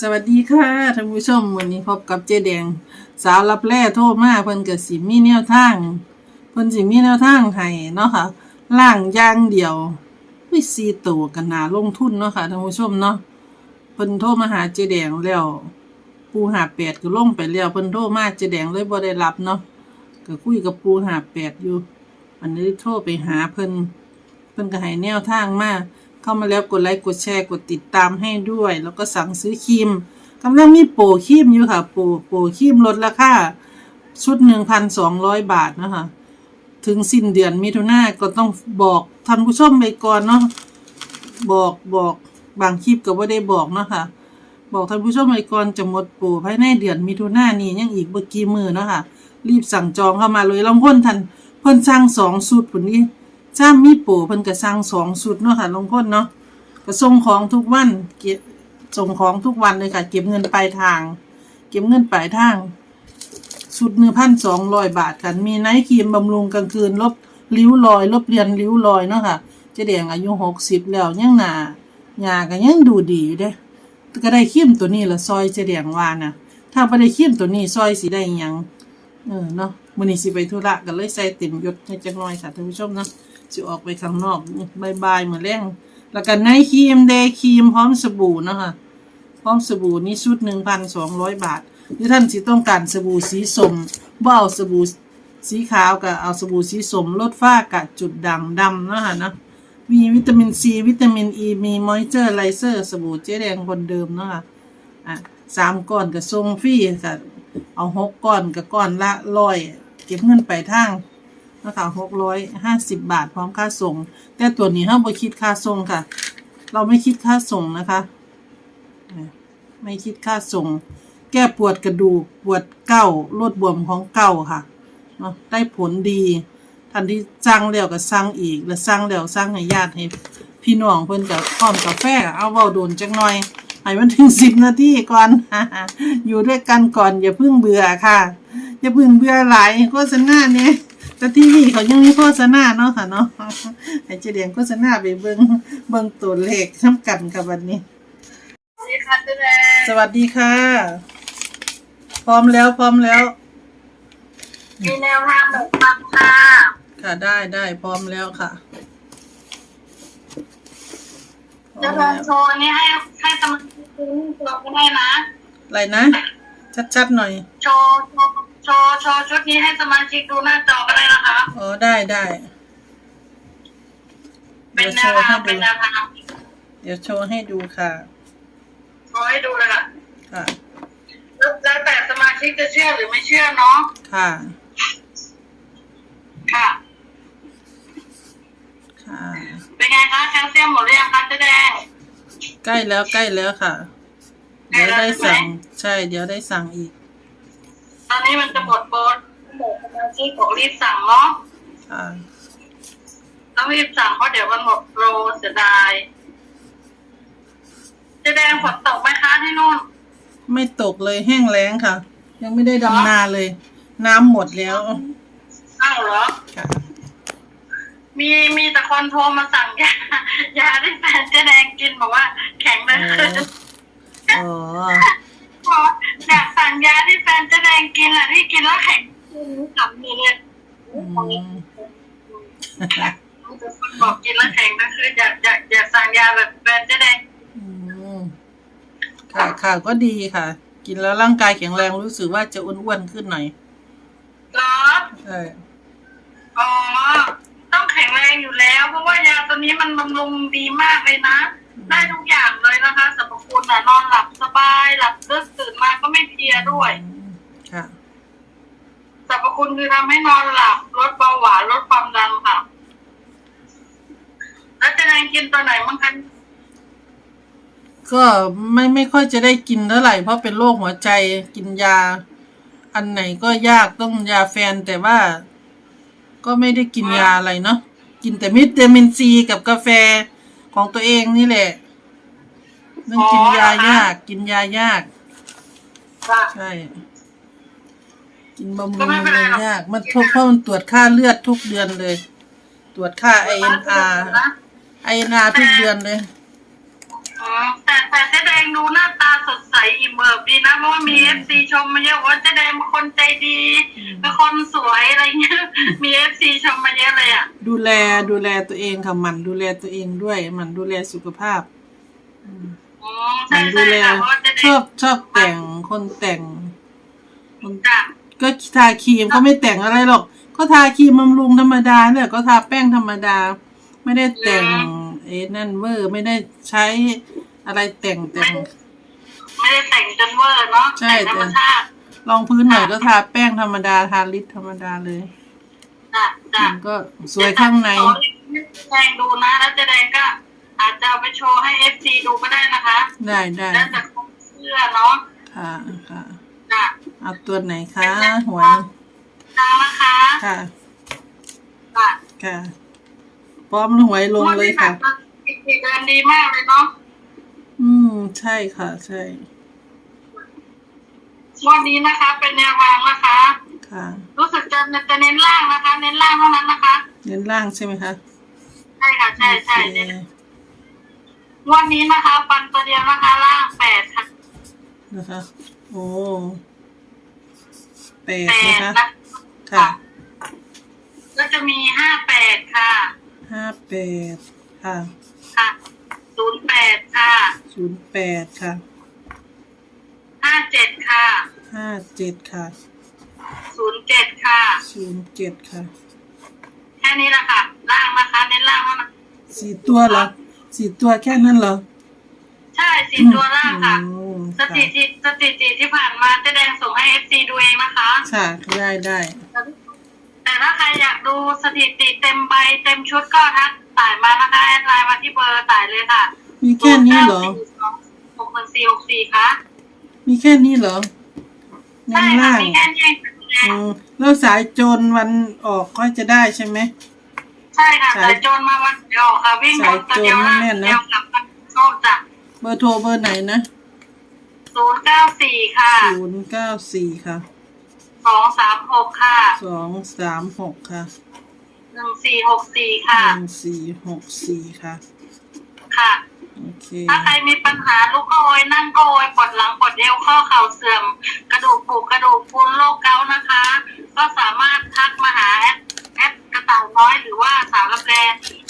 สวัสดีค่ะท่านผู้ชมวันนี้พบกับเจ๊แดง สาวรับแร่โทรมากเพิ่นก็สิมีแนวทางเพิ่นสิมีแนวทางให้เนาะค่ะล่างย่างเดียววิซีตัวกันนาลงทุนเนาะค่ะท่านผู้ชมเนาะเพิ่นโทรมาหาเจ๊แดงแล้วปูหาแปดก็ลงไปแล้วเพิ่นโทรมาเจ๊แดงเลยบ่ได้รับเนาะก็คุยกับปูหาแปดอยู่อันนี้โทรไปหาเพิ่นเพิ่นก็ให้แนวทางมา เข้ามาแล้วกดไลค์กดแชร์กดติดตามให้ด้วย แล้วก็สั่งซื้อครีมกำลังมีโปรครีมอยู่ค่ะ โปรโปรครีมลดราคาชุดหนึ่งพันสองร้อยบาทนะคะ ถึงสิ้นเดือนมิถุนาก็ต้องบอกท่านผู้ชมไปก่อนเนาะบอกบอกบางคลิปก็ไม่ได้บอกเนาะค่ะบอกท่านผู้ชมไปก่อนจะหมดโปรภายในเดือนมิถุนายนนี้ยังอีกเมื่อกี้มือเนาะค่ะรีบสั่งจองเข้ามาเลยลองพ่นทันเพิ่นสั่งสองสูตรผุนนี้ จ้ามีโปรเพิ่นก็สั่งสองชุดเนาะค่ะลงพ้นเนาะก็ส่งของทุกวันเก็บส่งของทุกวันเลยค่ะ เก็บเงินปลายทาง เก็บเงินปลายทางชุดหนึ่งพันสองร้อยบาทค่ะมีไนท์ครีมบำรุงกลางคืนลบริ้วรอย ลบเรียนริ้วรอยเนาะค่ะเจ๊แดงอายุหกสิบแล้วยังหนาหยาก็ยังดูดีอยู่เด้ก็ได้ครีมตัวนี้ละซอยเจ๊แดงว่านะถ้าไม่ได้ครีมตัวนี้ซอยสิได้ยัง เออเนาะมื้อนี้สิไปธุระกันเลยใส่เต็มยศให้จักน่อยค่ะท่านผู้ชมเนาะ สิออกไปข้างนอกบายๆมื้อแรงแล้วก็ไนท์ครีมเดย์ครีมพร้อมสบู่นะคะพร้อมสบู่นี่ชุด1,200บาทหรือท่านสิต้องการสบู่สีสมบ่เอาสบู่สีขาวก็เอาสบู่สีสมลดฝ้ากระจุดด่างดำนะคะนะมีวิตามินซีวิตามินอีมีมอยเจอร์ไลเซอร์สบู่เจ๊แดงคนเดิมนะคะอะสามก้อนก็ส่งฟรีค่ะเอาหกก้อนกับก้อนละร้อยเก็บเงินไปทาง นะคะหกร้อยห้าสิบบาทพร้อมค่าส่ง แต่ตัวนี้ห้ามไปคิดค่าส่งค่ะ เราไม่คิดค่าส่งนะคะ ไม่คิดค่าส่ง แก้ปวดกระดูกปวดเก้าลดบวมของเก้าค่ะเนาะได้ผลดีทันที่สั่งแล้วก็สั่งอีก แล้วสั่งแล้วสั่งให้ญาติให้พี่น้องเพิ่นกับพร้อมกาแฟเอาเว้าโดนจักหน่อยให้มันถึงสิบนาทีก่อน อยู่ด้วยกันก่อนอย่าเพิ่งเบื่อค่ะ อย่าเพิ่งเบื่อหลายโฆษณาเนี่ย แต่ทีวีเขายังมีโฆษณาเนาะค่ะเนาะให้เจเดียงโฆษณาไปเบิ่งเบิ่งตัวเลขช้ำกันกับวันนี้ สวัสดีค่ะเจ๊แดงสวัสดีค่ะ พร้อมแล้วพร้อมแล้ว มีแนวทางหมกปังค่ะค่ะได้ได้พร้อมแล้วค่ะพร้จะอมลแล้องวโชว์นี่ให้ให้สมาชิกดูเราก็ได้นะ อะไรนะ ชัดๆหน่อย โชว์โชว์ โชว์โชว์ชุดนี้ให้สมาชิกดูหน้าจอก็ได้นะคะอ๋อได้ได้เป็เดี๋นยวแนโชวว์ทาให้ดูงเป็นแนวทางเดี๋ยวโชว์ให้ดูค่ะโชว์ให้ดูเลยค่ะค่ะแล้วแล้วแต่สมาชิกจะเชื่อหรือไม่เชื่อเนาะค่ะ ค่ะ ค่ะ เป็นไงคะแคลเซียมหมดหรือยังคะเจ๊แดงใกล้แล้วใกล้แล้วค่ะใกล้เดี๋ยวแล้วได้ใช่ไหมสั่ง ใช่ เดี๋ยวได้สั่งอีก ตอนนี้มันจะหมดโปรหมดสมาชิกบอกรีบสั่งเนาะค่ะต้องรีบสั่งเพราะเดี๋ยวมันหมดโปรเสียดายเจ๊แดงฝนตกไหมคะที่นู่นไม่ตกเลยแห้งแล้งค่ะ ยังไม่ได้ดำนาเลย น้ำหมดแล้วอ้าวเหรอ ค่ะมีมีแต่คนโทรมาสั่งยายาที่แฟนเจ๊แดงกินบอกว่าแข็งเลย อ๋อ บอกว่าอยากสั่งยาที่แฟนเจ๊แดงกินอะที่กินแล้วแข็งกลับนี่เลยอืมบอกกินแล้วแข็งก็คืออยากอยากอยากสั่งยาแบบแฟนเจ๊แดงอืมค่ะค่ะก็ดีค่ะ กินแล้วร่างกายแข็งแรงรู้สึกว่าจะอ้วนๆขึ้นหน่อยเหรอใช่อ๋อต้องแข็งแรงอยู่แล้ว เพราะว่ายาตัวนี้มันบำรุงดีมากเลยนะ ได้ทุกอย่างเลยนะคะสรรพคุณอะนอนหลับสบายหลับลึกตื่นมาก็ไม่เพลียด้วย อืมค่ะ สรรพคุณคือทำให้นอนหลับลดเบาหวานลดความดันค่ะ แล้วเจะแดงกินตัวไหนมั้งคะ ก็ไม่ไม่ค่อยจะได้กินเท่าไหร่เพราะเป็นโรคหัวใจกินยา อันไหนก็ยากต้องยาแฟนแต่ว่า ก็ไม่ได้กินยาอะไรเนาะกินแต่วิตามินซีกับกาแฟของตัวเองนี่แหละเรื่องกินยายาก กินยายาก ค่ะ ใช่ กินบำรุงมันยาก มันเพราะเพราะมันตรวจค่าเลือดทุกเดือนเลย ตรวจค่าไอเอ็นอาร์ไอเอ็นอาร์ทุกเดือนเลยอ๋อ แต่แต่เจ๊แดงดูหน้าตาสดใสชมมาเยอะว่าเจะแดงเป็นคนใจดีเป็นคนสวยอะไรเงี้ยมีเอฟซีชมมาเยอะเลยอะดูแลดูแลตัวเองค่ะหมันดูแลตัวเองด้วยหมันดูแลสุขภาพอืมหมัใช่นดูใช่แลค่ะเพราะว่าเจะแดชองบชอบแต่งคนแต่งจ้ะก็ทาครีมก็ไม่แต่งอะไรหรอก ก็ทาครีมบำรุงธรรมดาเนี่ยก็ทาแป้งธรรมดา ไม่ได้แต่งเอ้นั่นเวอร์ไม่ได้ใช้ อะไรแต่งแต่ง ไม่ได้แต่งจนเวอร์เนาะใช่ แต่งธรรมชาติรองพื้นหน่อยก็ทาแป้งธรรมดาทาลิปธรรมดาเลยจ้ะจ้ะมันก็สวยข้างใน แดงดูนะ แล้วเจะแดงก็ อาจจะเอาไปโชว์ให้เอฟซีดูก็ได้นะคะได้ได้แล้วแต่ความเชื่อเนาะค่ะค่ะจ้ะเอาตัวไหนคะหวยทางนะคะค่ะจ้ะค่ะพร้อมหวยลงเลยค่ะ อีกทีเดินดีมากเลยเนาะ อืม ใช่ค่ะ ใช่วันนี้นะคะ เป็นแนวทางนะคะ ค่ะ รู้สึกจะจะเน้นล่างนะคะ เน้นล่างเท่านั้นนะคะ เน้นล่างใช่ไหมคะใช่ค่ะ ใช่ใช่โอเคเน้นวันนี้นะคะ ฟันตัวเดียวนะคะ ล่างแปดค่ะนะคะ โอ้แปดแปนะดคะ นะค่ะ แล้วจะมีห้าแปดค่ะ ห้าแปดค่ะ ค่ะ ศูนย์แปดค่ะศูนย์แปดค่ะห้าเจ็ดค่ะห้าเจ็ดค่ะศูนย์เจ็ดค่ะ ศูนย์เจ็ดค่ะแค่นี้แหละค่ะ ล่างนะคะเน้นล่างเท่านั้นสี่ตัวเหรอสี่ตัวแค่นั้นเหรอใช่สี่ตัวล่างค่ะอืมสถิติสถิติที่ผ่านมาเจะแดงส่งให้เอฟซีดูเองนะคะ ค่ะได้ได้แต่ ถ้าใครอยากดูสถิติเต็มใบเต็มชุดก็ทักสายมานะคะแอดไลน์มาที่เบอร์สายเลยค่ะมีแค่นี้เหรอหกหนึ่งสี่หกสี่ค่ะมีแค่นี้เหรอเน้ใช่นค่ะล่างมีแค่นี้เองค่ะอืมแล้วสายโจรวันออกค่อยจะได้ใช่ไหมใช่ค่ะสายสายโจรมาวันเดียวค่ะวิ่งบนตัวเดียวล่างสายโจรแม่นนะเดียวกลับกันโชคจ้ะเบอร์โทรเบอร์ไหนนะศูนย์เก้าสี่ค่ะศูนย์เก้าสี่ค่ะ สองสามหกค่ะสองสามหกค่ะหนึ่งสี่หกสี่หค่ะ นึ่งสี่หกสี่ค่ะ ค่ะ โอเค ถ้าใครมีปัญหาลุกก็โอยนั่งก็โอยปวดหลังปวดเอวข้อเข่าเสื่อม กระดูกปูกระดูกพรุนโรคเกาต์นะคะ ก็สามารถทักมาหาแอดแอดกระต่ายน้อยหรือว่าสาวรับแร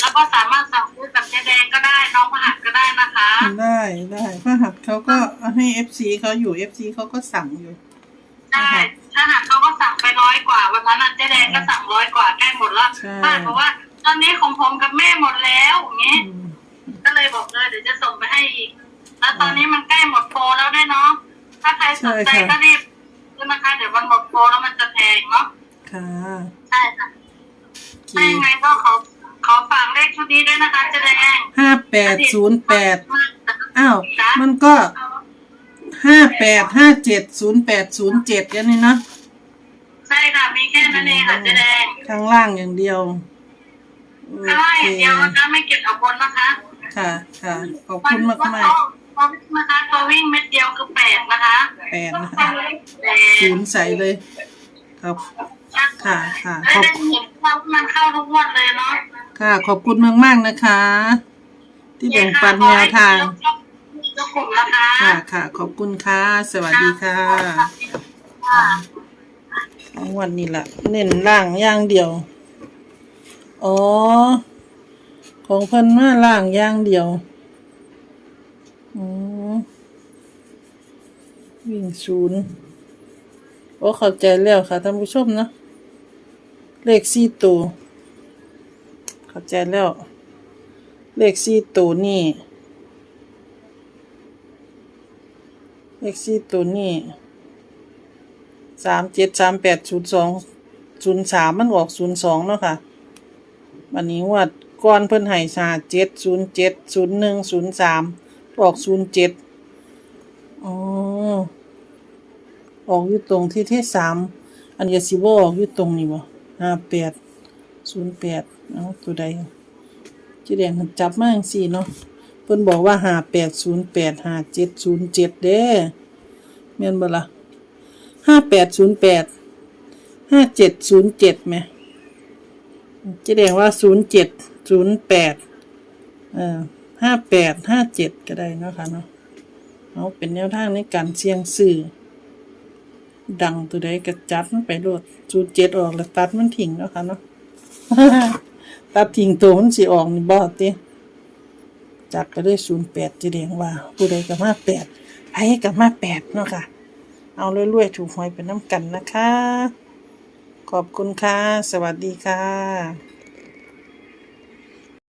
แล้วก็สามารถสั่งซื้อกับเจ๊แดงก็ได้น้องมหัดก็ได้นะคะ ได้ได้พระหัตถ์เขาก็ให้เอฟซีเขาอยู่เอฟซีเขาก็สั่งอยู่ ใช่ นนั้นน่ะเจ๊แดงก็สั่งร้อยกว่าใกล้หมดแล้วใช่ ป้าบอกว่า ตอนนี้ของผมกับแม่หมดแล้วอย่างเงี้ยอืมก็เลยบอกเลยเดี๋ยวจะส่งไปให้อีก แล้วตอนนี้มันใกล้หมดโปรแล้วด้วยเนาะถ้าใครสนใจก็รีบซื้อนะคะ เดี๋ยวมันหมดโปรแล้วมันจะแพงเนาะค่ะใช่ค่ะโอเคถ้ายังไงก็ขอขอฝากเลขชุดนี้ด้วยนะคะเจะแดงห้าแปดศูนย์แปดมากจ้ะอ้าวจ้ะมันก็ห้าแปดห้าเจ็ดศูนย์แปดศูนย์เจ็ดกันนี่เนาะ ใช่ค่ะมีแค่ นั้นเองค่ะเจะแดงข้างล่างอย่างเดียวโอข้างล่างเคอย่างเดียวนะคะไม่เก็บเอาบนนะคะค่ะ ค่ะ ขอบคุณมากมากตัววิ่งนะคะตัววิ่งเม็ดเดียวคือแปดนะคะๆแปดนะคะแปศูดนย์ใส่เลยครับค่ะค่ะแล้วขอบได้เห็นว่ามันเข้าทุกงวันเลยเนาะค่ะ ขอบคุณมากมากๆนะคะ ที่แบ่งปันแนวทางเจ้ากลุ่มนะคะค่ะค่ะ ขอบคุณค่ะ สวัสดีค่ะ ค่ะ วันนี้ละเน้นล่างอย่างเดียว อ๋อ ของเพิ่นมาล่างอย่างเดียวอืมวิ่งศูนย์โอ้เข้าใจแล้วค่ะท่านผู้ชมเนาะเลขสี่ตัวเข้าใจแล้ว เลขสี่ตัวนี่เลขสี่ตัวนี่ สามเจ็ดสามแปดศูนย์สองศูนย์สามมันออกศูนย์สองเนาะค่ะวันนี้วัดก้อนเพิ่นให้ชาเจ็ดศูนย์เจ็ดศูนย์หนึ่งศูนย์สามออกศูนย์เจ็ดอ๋อออกอยู่ตรงที่ที่สามอันยาสิบออกอยู่ตรงนี้บ่ห้าแปดศูนย์แปดเอาตัวใดจีแดงจับมาจังสี่เนาะเพิ่นบอกว่าห้าแปดศูนย์แปดห้าเจ็ดศูนย์เจ็ดเด้แม่นบ่ล่ะ ห้าแปดศูนย์แปดห้าเจ็ดศูนย์เจ็ดไหมจะแดงว่าศูนย์เจ็ดศูนย์แปดเอ่อห้าแปดห้าเจ็ดก็ได้นะคะเนาะเอาเป็นแนวทางในการเสี่ยงสื่อ ดังตัวใดกระจัดมันไปโหลดศูนย์เจ็ดออกแล้วตัดมันทิ้งนะคะเนาะตัดทิ้งตัวมันสีออกนี่บอดติจับไปด้วยศูนย์แปดจะแดงว่า ผู้ใดกับห้าแปดให้กับห้าแปดเนาะค่ะ เอาเรื่อยๆ ถูกหวยเป็นน้ำกันนะคะ ขอบคุณค่ะ สวัสดีค่ะ